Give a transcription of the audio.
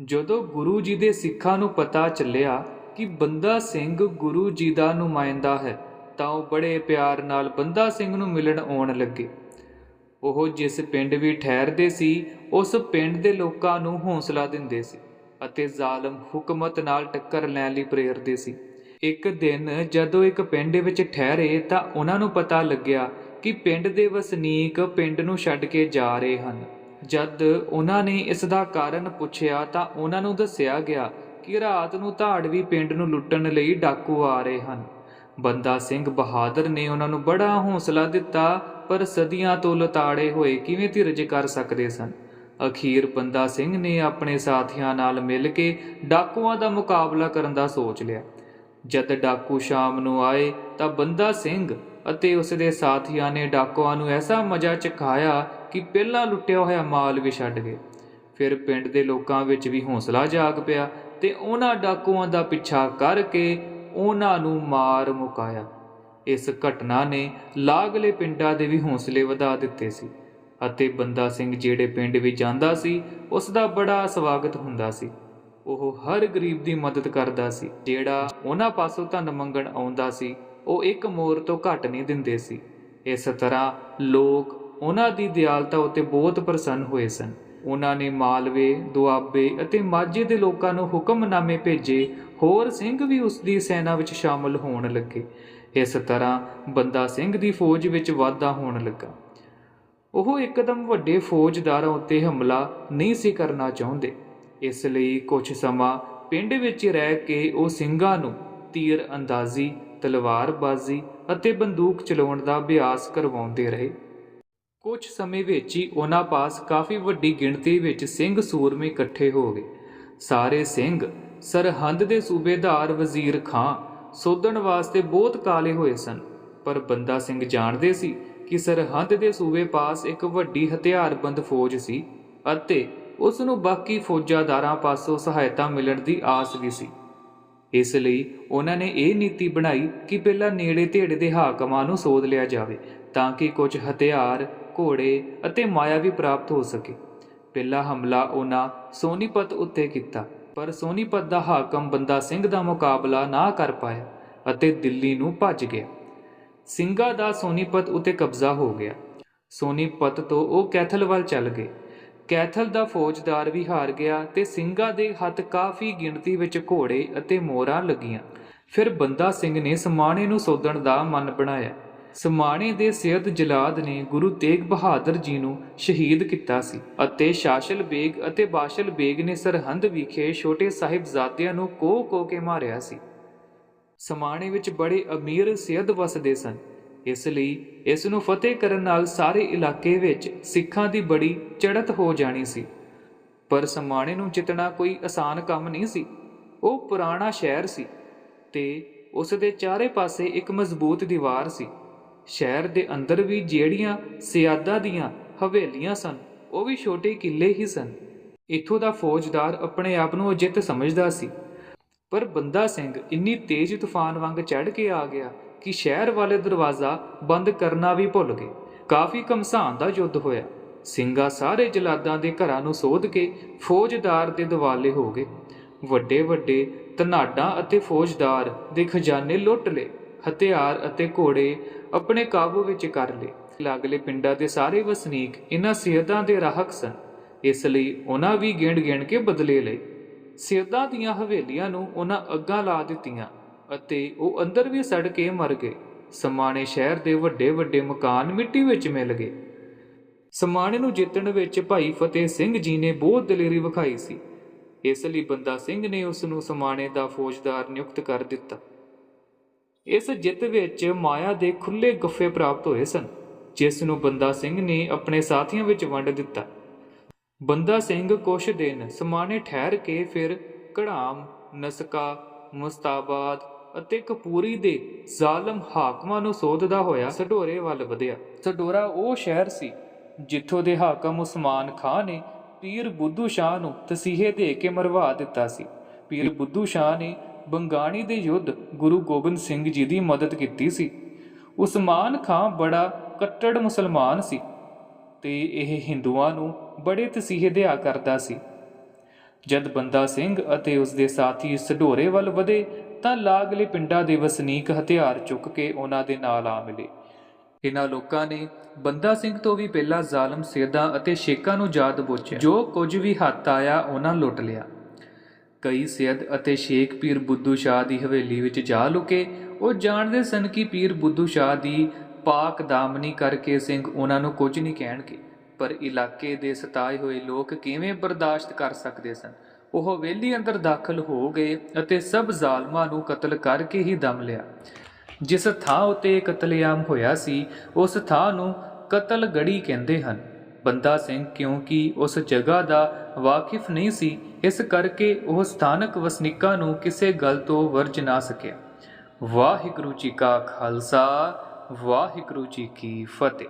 ਜਦੋਂ ਗੁਰੂ ਜੀ ਦੇ ਸਿੱਖਾਂ ਨੂੰ ਪਤਾ ਚੱਲਿਆ ਕਿ ਬੰਦਾ ਸਿੰਘ ਗੁਰੂ ਜੀ ਦਾ ਨੁਮਾਇੰਦਾ ਹੈ, ਤਾਂ ਉਹ ਬੜੇ ਪਿਆਰ ਨਾਲ ਬੰਦਾ ਸਿੰਘ ਨੂੰ ਮਿਲਣ ਆਉਣ ਲੱਗੇ। ਉਹ ਜਿਸ ਪਿੰਡ ਵੀ ਠਹਿਰਦੇ ਸੀ, ਉਸ ਪਿੰਡ ਦੇ ਲੋਕਾਂ ਨੂੰ ਹੌਸਲਾ ਦਿੰਦੇ ਸੀ ਅਤੇ ਜ਼ਾਲਮ ਹੁਕਮਤ ਨਾਲ ਟੱਕਰ ਲੈਣ ਲਈ ਪ੍ਰੇਰਦੇ ਸੀ। ਇੱਕ ਦਿਨ ਜਦੋਂ ਇੱਕ ਪਿੰਡ ਵਿੱਚ ਠਹਿਰੇ, ਤਾਂ ਉਹਨਾਂ ਨੂੰ ਪਤਾ ਲੱਗਿਆ ਕਿ ਪਿੰਡ ਦੇ ਵਸਨੀਕ ਪਿੰਡ ਨੂੰ ਛੱਡ ਕੇ ਜਾ ਰਹੇ ਹਨ। ਜਦ ਉਹਨਾਂ ਨੇ ਇਸ ਦਾ ਕਾਰਨ ਪੁੱਛਿਆ ਤਾਂ ਉਹਨਾਂ ਨੂੰ ਦੱਸਿਆ ਗਿਆ ਕਿ ਰਾਤ ਨੂੰ ਧਾੜਵੀ ਪਿੰਡ ਨੂੰ ਲੁੱਟਣ ਲਈ ਡਾਕੂ ਆ ਰਹੇ ਹਨ। ਬੰਦਾ ਸਿੰਘ ਬਹਾਦਰ ਨੇ ਉਹਨਾਂ ਨੂੰ ਬੜਾ ਹੌਸਲਾ ਦਿੱਤਾ, ਪਰ ਸਦੀਆਂ ਤੋਂ ਲਤਾੜੇ ਹੋਏ ਕਿਵੇਂ ਧੀਰਜ ਕਰ ਸਕਦੇ ਸਨ? ਅਖੀਰ ਬੰਦਾ ਸਿੰਘ ਨੇ ਆਪਣੇ ਸਾਥੀਆਂ ਨਾਲ ਮਿਲ ਕੇ ਡਾਕੂਆਂ ਦਾ ਮੁਕਾਬਲਾ ਕਰਨ ਦਾ ਸੋਚ ਲਿਆ। ਜਦ ਡਾਕੂ ਸ਼ਾਮ ਨੂੰ ਆਏ ਤਾਂ ਬੰਦਾ ਸਿੰਘ ਅਤੇ ਉਸ ਦੇ ਸਾਥੀਆਂ ਨੇ ਡਾਕੂਆਂ ਨੂੰ ਐਸਾ ਮਜ਼ਾ ਚਖਾਇਆ ਕਿ ਪਹਿਲਾਂ ਲੁੱਟਿਆ ਹੋਇਆ ਮਾਲ ਵੀ ਛੱਡ ਗਏ। ਫਿਰ ਪਿੰਡ ਦੇ ਲੋਕਾਂ ਵਿੱਚ ਵੀ ਹੌਸਲਾ ਜਾਗ ਪਿਆ ਤੇ ਉਹਨਾਂ ਡਾਕੂਆਂ ਦਾ ਪਿੱਛਾ ਕਰਕੇ ਉਹਨਾਂ ਨੂੰ ਮਾਰ ਮੁਕਾਇਆ। ਇਸ ਘਟਨਾ ਨੇ ਲਾਗਲੇ ਪਿੰਡਾਂ ਦੇ ਵੀ ਹੌਸਲੇ ਵਧਾ ਦਿੱਤੇ ਸੀ ਅਤੇ ਬੰਦਾ ਸਿੰਘ ਜਿਹੜੇ ਪਿੰਡ ਵੀ ਜਾਂਦਾ ਸੀ ਉਸ ਦਾ ਬੜਾ ਸਵਾਗਤ ਹੁੰਦਾ ਸੀ। ਉਹ ਹਰ ਗਰੀਬ ਦੀ ਮਦਦ ਕਰਦਾ ਸੀ, ਜਿਹੜਾ ਉਹਨਾਂ ਪਾਸੋਂ ਧਨ ਮੰਗਣ ਆਉਂਦਾ ਸੀ। ਉਹ ਇੱਕ ਮੋਰ ਤੋਂ ਘੱਟ ਨਹੀਂ ਦਿੰਦੇ ਸੀ। ਇਸ ਤਰ੍ਹਾਂ ਲੋਕ ਉਹਨਾਂ ਦੀ ਦਿਆਲਤਾ ਉੱਤੇ ਬਹੁਤ ਪ੍ਰਸੰਨ ਹੋਏ ਸਨ। ਉਹਨਾਂ ਨੇ ਮਾਲਵੇ, ਦੁਆਬੇ ਅਤੇ ਮਾਝੇ ਦੇ ਲੋਕਾਂ ਨੂੰ ਹੁਕਮਨਾਮੇ ਭੇਜੇ। ਹੋਰ ਸਿੰਘ ਵੀ ਉਸ ਦੀ ਸੈਨਾ ਵਿੱਚ ਸ਼ਾਮਲ ਹੋਣ ਲੱਗੇ। ਇਸ ਤਰ੍ਹਾਂ ਬੰਦਾ ਸਿੰਘ ਦੀ ਫੌਜ ਵਿੱਚ ਵਾਧਾ ਹੋਣ ਲੱਗਾ। ਉਹ ਇੱਕਦਮ ਵੱਡੇ ਫੌਜਦਾਰਾਂ ਉੱਤੇ ਹਮਲਾ ਨਹੀਂ ਸੀ ਕਰਨਾ ਚਾਹੁੰਦੇ। ਇਸ ਲਈ ਕੁਝ ਸਮਾਂ ਪਿੰਡ ਵਿੱਚ ਰਹਿ ਕੇ ਉਹ ਸਿੰਘਾਂ ਨੂੰ ਤੀਰ ਅੰਦਾਜ਼ੀ ਤਲਵਾਰਬਾਜ਼ੀ ਅਤੇ ਬੰਦੂਕ ਚਲਾਉਣ ਦਾ ਅਭਿਆਸ ਕਰਵਾਉਂਦੇ ਰਹੇ। ਕੁਝ ਸਮੇਂ ਵਿੱਚ ਹੀ ਉਹਨਾਂ ਪਾਸ ਕਾਫੀ ਵੱਡੀ ਗਿਣਤੀ ਵਿੱਚ ਸਿੰਘ ਸੂਰਮੇ ਇਕੱਠੇ ਹੋ ਗਏ। ਸਾਰੇ ਸਿੰਘ ਸਰਹੰਦ ਦੇ ਸੂਬੇਦਾਰ ਵਜ਼ੀਰ ਖਾਂ ਸੋਧਣ ਵਾਸਤੇ ਬਹੁਤ ਕਾਲੇ ਹੋਏ ਸਨ, ਪਰ ਬੰਦਾ ਸਿੰਘ ਜਾਣਦੇ ਸੀ ਕਿ ਸਰਹੰਦ ਦੇ ਸੂਬੇ ਪਾਸ ਇੱਕ ਵੱਡੀ ਹਥਿਆਰਬੰਦ ਫੌਜ ਸੀ ਅਤੇ ਉਸ ਨੂੰ ਬਾਕੀ ਫੌਜਾਦਾਰਾਂ ਪਾਸੋਂ ਸਹਾਇਤਾ ਮਿਲਣ ਦੀ ਆਸ ਵੀ ਸੀ। ਇਸ ਲਈ ਉਹਨਾਂ ਨੇ ਇਹ ਨੀਤੀ ਬਣਾਈ ਕਿ ਪਹਿਲਾਂ ਨੇੜੇ ਧੇੜੇ ਦੇ ਹਾਕਮਾਂ ਨੂੰ ਸੋਧ ਲਿਆ ਜਾਵੇ ਤਾਂ ਕਿ ਕੁਝ ਹਥਿਆਰ, ਘੋੜੇ ਅਤੇ ਮਾਇਆ ਵੀ ਪ੍ਰਾਪਤ ਹੋ ਸਕੇ। ਪਹਿਲਾ ਹਮਲਾ ਉਹਨਾਂ ਸੋਨੀਪਤ ਉੱਤੇ ਕੀਤਾ, ਪਰ ਸੋਨੀਪਤ ਦਾ ਹਾਕਮ ਬੰਦਾ ਸਿੰਘ ਦਾ ਮੁਕਾਬਲਾ ਨਾ ਕਰ ਪਾਇਆ ਅਤੇ ਦਿੱਲੀ ਨੂੰ ਭੱਜ ਗਿਆ। ਸਿੰਘਾਂ ਦਾ ਸੋਨੀਪਤ ਉੱਤੇ ਕਬਜ਼ਾ ਹੋ ਗਿਆ। ਸੋਨੀਪਤ ਤੋਂ ਉਹ ਕੈਥਲ ਵੱਲ ਚੱਲ ਗਏ। ਕੈਥਲ ਦਾ ਫੌਜਦਾਰ ਵੀ ਹਾਰ ਗਿਆ ਤੇ ਸਿੰਘਾਂ ਦੇ ਹੱਥ ਕਾਫੀ ਗਿਣਤੀ ਵਿੱਚ ਘੋੜੇ ਅਤੇ ਮੋਹਰਾਂ ਲੱਗੀਆਂ। ਫਿਰ ਬੰਦਾ ਸਿੰਘ ਨੇ ਸਮਾਣੇ ਨੂੰ ਸੋਧਣ ਦਾ ਮਨ ਬਣਾਇਆ। ਸਮਾਣੇ ਦੇ ਸਿਯਦ ਜਲਾਦ ਨੇ ਗੁਰੂ ਤੇਗ ਬਹਾਦਰ ਜੀ ਨੂੰ ਸ਼ਹੀਦ ਕੀਤਾ ਸੀ ਅਤੇ ਸ਼ਾਸ਼ਲ ਬੇਗ ਅਤੇ ਬਾਸ਼ਲ ਬੇਗ ਨੇ ਸਰਹੰਦ ਵਿਖੇ ਛੋਟੇ ਸਾਹਿਬਜ਼ਾਦਿਆਂ ਨੂੰ ਕੋਹ ਕੋਹ ਕੇ ਮਾਰਿਆ ਸੀ। ਸਮਾਣੇ ਵਿੱਚ ਬੜੇ ਅਮੀਰ ਸਿਯਦ ਵਸਦੇ ਸਨ। ਇਸ ਲਈ ਇਸ ਨੂੰ ਫਤਿਹ ਕਰਨ ਨਾਲ ਸਾਰੇ ਇਲਾਕੇ ਵਿੱਚ ਸਿੱਖਾਂ ਦੀ ਬੜੀ ਚੜ੍ਹਤ ਹੋ ਜਾਣੀ ਸੀ। ਪਰ ਸਮਾਣੇ ਨੂੰ ਜਿੱਤਣਾ ਕੋਈ ਆਸਾਨ ਕੰਮ ਨਹੀਂ ਸੀ। ਉਹ ਪੁਰਾਣਾ ਸ਼ਹਿਰ ਸੀ ਤੇ ਉਸ ਦੇ ਚਾਰੇ ਪਾਸੇ ਇੱਕ ਮਜ਼ਬੂਤ ਦੀਵਾਰ ਸੀ। ਸ਼ਹਿਰ ਦੇ ਅੰਦਰ ਵੀ ਜਿਹੜੀਆਂ ਸਿਆਦਾਂ ਦੀਆਂ ਹਵੇਲੀਆਂ ਸਨ, ਉਹ ਵੀ ਛੋਟੇ ਕਿਲੇ ਹੀ ਸਨ। ਇੱਥੋਂ ਦਾ ਫੌਜਦਾਰ ਆਪਣੇ ਆਪ ਨੂੰ ਅਜਿੱਤ ਸਮਝਦਾ ਸੀ। ਪਰ ਬੰਦਾ ਸਿੰਘ ਇੰਨੀ ਤੇਜ਼ ਤੂਫਾਨ ਵਾਂਗ ਚੜ੍ਹ ਕੇ ਆ ਗਿਆ ਕਿ ਸ਼ਹਿਰ ਵਾਲੇ ਦਰਵਾਜ਼ਾ ਬੰਦ ਕਰਨਾ ਵੀ ਭੁੱਲ ਗਏ। ਕਾਫੀ ਘਮਸਾਨ ਦਾ ਯੁੱਧ ਹੋਇਆ। ਸਿੰਘਾਂ ਸਾਰੇ ਜਲਾਦਾਂ ਦੇ ਘਰਾਂ ਨੂੰ ਸੋਧ ਕੇ ਫੌਜਦਾਰ ਦੇ ਦਿਵਾਲੇ ਹੋ ਗਏ। ਵੱਡੇ ਵੱਡੇ ਧਨਾਡਾਂ ਅਤੇ ਫੌਜਦਾਰ ਦੇ ਖਜ਼ਾਨੇ ਲੁੱਟ ਲਏ, ਹਥਿਆਰ ਅਤੇ ਘੋੜੇ ਆਪਣੇ ਕਾਬੂ ਵਿੱਚ ਕਰ ਲਏ। ਲਾਗਲੇ ਪਿੰਡਾਂ ਦੇ ਸਾਰੇ ਵਸਨੀਕ ਇਹਨਾਂ ਸਿਹਦਾਂ ਦੇ ਰਾਹਕ ਸਨ। ਇਸ ਲਈ ਉਹਨਾਂ ਵੀ ਗਿਣ ਗਿਣ ਕੇ ਬਦਲੇ ਲਏ। ਸਿਹਦਾਂ ਦੀਆਂ ਹਵੇਲੀਆਂ ਨੂੰ ਉਹਨਾਂ ਅੱਗਾਂ ਲਾ ਦਿੱਤੀਆਂ। ਅਤੇ ਉਹ ਅੰਦਰ ਵੀ ਸੜ ਕੇ ਮਰ ਗਏ। ਸਮਾਣੇ ਸ਼ਹਿਰ ਦੇ ਵੱਡੇ ਵੱਡੇ ਮਕਾਨ ਮਿੱਟੀ ਵਿੱਚ ਮਿਲ ਗਏ। ਸਮਾਣੇ ਨੂੰ ਜਿੱਤਣ ਵਿੱਚ ਭਾਈ ਫਤਿਹ ਸਿੰਘ ਜੀ ਨੇ ਬਹੁਤ ਦਲੇਰੀ ਵਿਖਾਈ ਸੀ। ਇਸ ਲਈ ਬੰਦਾ ਸਿੰਘ ਨੇ ਉਸ ਨੂੰ ਸਮਾਣੇ ਦਾ ਫੌਜਦਾਰ ਨਿਯੁਕਤ ਕਰ ਦਿੱਤਾ। ਇਸ ਜਿੱਤ ਵਿੱਚ ਮਾਇਆ ਦੇ ਖੁੱਲੇ ਗੱਫੇ ਪ੍ਰਾਪਤ ਹੋਏ ਸਨ, ਜਿਸ ਨੂੰ ਬੰਦਾ ਸਿੰਘ ਨੇ ਆਪਣੇ ਸਾਥੀਆਂ ਵਿੱਚ ਵੰਡ ਦਿੱਤਾ। ਬੰਦਾ ਸਿੰਘ ਕੁਛ ਦਿਨ ਸਮਾਣੇ ਠਹਿਰ ਕੇ ਫਿਰ ਘੜਾਮ, ਨਸਕਾ, ਮੁਸਤਾਬਾਦ ਅਤੇ ਕਪੂਰੀ ਦੇ ਜ਼ਾਲਮ ਹਾਕਮਾਂ ਨੂੰ ਸੋਧਦਾ ਹੋਇਆ ਸਡੋਰੇ ਵੱਲ ਵਧਿਆ। ਸਡੋਰਾ ਉਹ ਸ਼ਹਿਰ ਸੀ ਜਿੱਥੋਂ ਦੇ ਹਾਕਮ ਉਸਮਾਨ ਖਾਂ ਨੇ ਪੀਰ ਬੁੱਧੂ ਸ਼ਾਹ ਨੂੰ ਤਸੀਹੇ ਦੇ ਕੇ ਮਰਵਾ ਦਿੱਤਾ ਸੀ। ਪੀਰ ਬੁੱਧੂ ਸ਼ਾਹ ਨੇ ਬੰਗਾਣੀ ਦੇ ਯੁੱਧ ਗੁਰੂ ਗੋਬਿੰਦ ਸਿੰਘ ਜੀ ਦੀ ਮਦਦ ਕੀਤੀ ਸੀ। ਉਸਮਾਨ ਖਾਂ ਬੜਾ ਕੱਟੜ ਮੁਸਲਮਾਨ ਸੀ ਤੇ ਇਹ ਹਿੰਦੂਆਂ ਨੂੰ ਬੜੇ ਤਸੀਹੇ ਦਿਆ ਕਰਦਾ ਸੀ। ਜਦ ਬੰਦਾ ਸਿੰਘ ਅਤੇ ਉਸ ਦੇ ਸਾਥੀ ਸਢੋਰੇ ਵੱਲ ਵਧੇ ਤਾਂ ਲਾਗਲੇ ਪਿੰਡਾਂ ਦੇ ਵਸਨੀਕ ਹਥਿਆਰ ਚੁੱਕ ਕੇ ਉਹਨਾਂ ਦੇ ਨਾਲ ਆ ਮਿਲੇ। ਇਹਨਾਂ ਲੋਕਾਂ ਨੇ ਬੰਦਾ ਸਿੰਘ ਤੋਂ ਵੀ ਪਹਿਲਾਂ ਜ਼ਾਲਮ ਸੇਦਾਂ ਅਤੇ ਸ਼ੇਖਾਂ ਨੂੰ ਯਾਦ ਬੋਚਿਆ ਜੋ ਕੁਝ ਵੀ ਹੱਥ ਆਇਆ, ਉਹਨਾਂ ਲੁੱਟ ਲਿਆ। ਕਈ ਸੈਦ ਅਤੇ ਸ਼ੇਖ ਪੀਰ ਬੁੱਧੂ ਸ਼ਾਹ ਦੀ ਹਵੇਲੀ ਵਿੱਚ ਜਾ ਲੁਕੇ। ਉਹ ਜਾਣਦੇ ਸਨ ਕਿ ਪੀਰ ਬੁੱਧੂ ਸ਼ਾਹ ਦੀ ਪਾਕ ਦਾਮਨੀ ਕਰਕੇ ਸਿੰਘ ਉਹਨਾਂ ਨੂੰ ਕੁਝ ਨਹੀਂ ਕਹਿਣਗੇ। ਪਰ ਇਲਾਕੇ ਦੇ ਸਤਾਏ ਹੋਏ ਲੋਕ ਕਿਵੇਂ ਬਰਦਾਸ਼ਤ ਕਰ ਸਕਦੇ ਸਨ? ਉਹ ਹਵੇਲੀ ਅੰਦਰ ਦਾਖਲ ਹੋ ਗਏ ਅਤੇ ਸਭ ਜ਼ਾਲਮਾਂ ਨੂੰ ਕਤਲ ਕਰਕੇ ਹੀ ਦਮ ਲਿਆ। ਜਿਸ ਥਾਂ ਉਤੇ ਕਤਲੇਆਮ ਹੋਇਆ ਸੀ, ਉਸ ਥਾਂ ਨੂੰ ਕਤਲ ਗੜੀ ਕਹਿੰਦੇ ਹਨ। ਬੰਦਾ ਸਿੰਘ ਕਿਉਂਕਿ ਉਸ ਜਗ੍ਹਾ ਦਾ ਵਾਕਿਫ ਨਹੀਂ ਸੀ, ਇਸ ਕਰਕੇ ਉਹ ਸਥਾਨਕ ਵਸਨੀਕਾਂ ਨੂੰ ਕਿਸੇ ਗੱਲ ਤੋਂ ਵਰਜ ਨਾ ਸਕਿਆ। ਵਾਹਿਗੁਰੂ ਜੀ ਕਾ ਖਾਲਸਾ, ਵਾਹਿਗੁਰੂ ਜੀ ਕੀ ਫਤਿਹ।